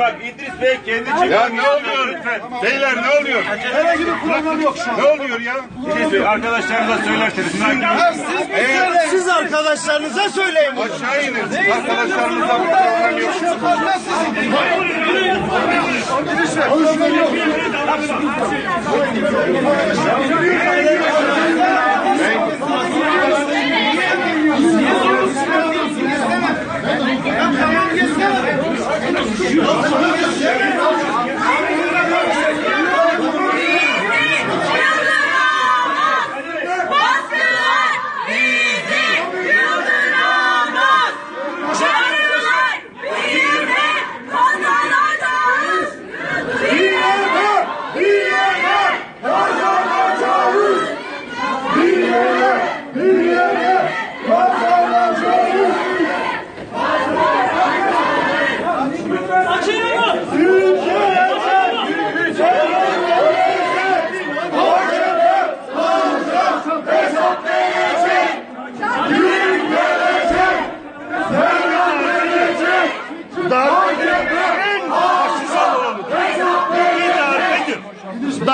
Bak İdris Bey kendi çıkıyor. Ya ne oluyor? Beyler ne oluyor? Herhangi bir problem yok şu an. Ne oluyor ya? İdris Bey arkadaşlarınıza söylerseniz. Sakin olun. Siz arkadaşlarınıza söyleyin. Aşağı inin. Arkadaşlarımızla bir problem yok.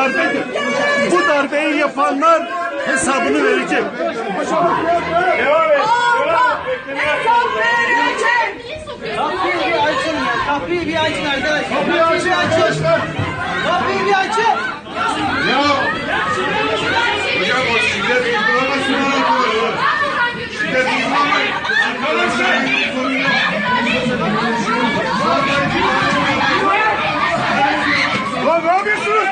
Darbedir. Bu darbeyi yapanlar hesabını verecek. Devam et. Allah hesap verecek. Kapıyı bir açın ya. Kapıyı bir açın arkadaşlar. Kapıyı bir açın. Kapıyı bir açın. Hocam o şiddet uygulamasını anlatıyor. Şiddet uygulamayın. Arkadaşlar. Lan ne yapıyorsunuz?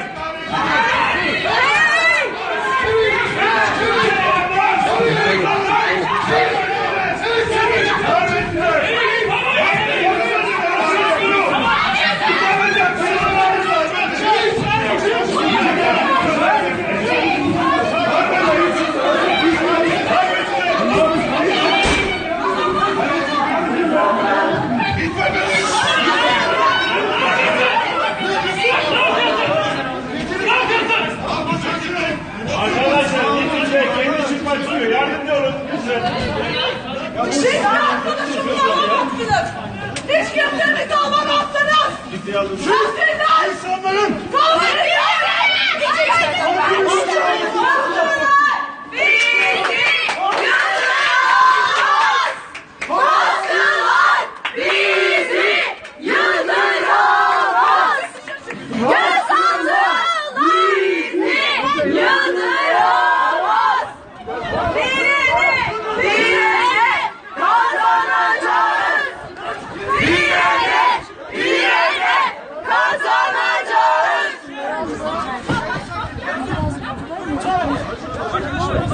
Arkadaşlar İdris Bey kendi çıkmak istiyor. Yardımcı olun lütfen. Siz de arkadaşımı alamazsınız. Hiç kimsenizi alamazsınız. Sizler İnsanların kaldırıyor. Bizi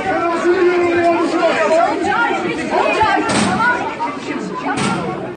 Yeah.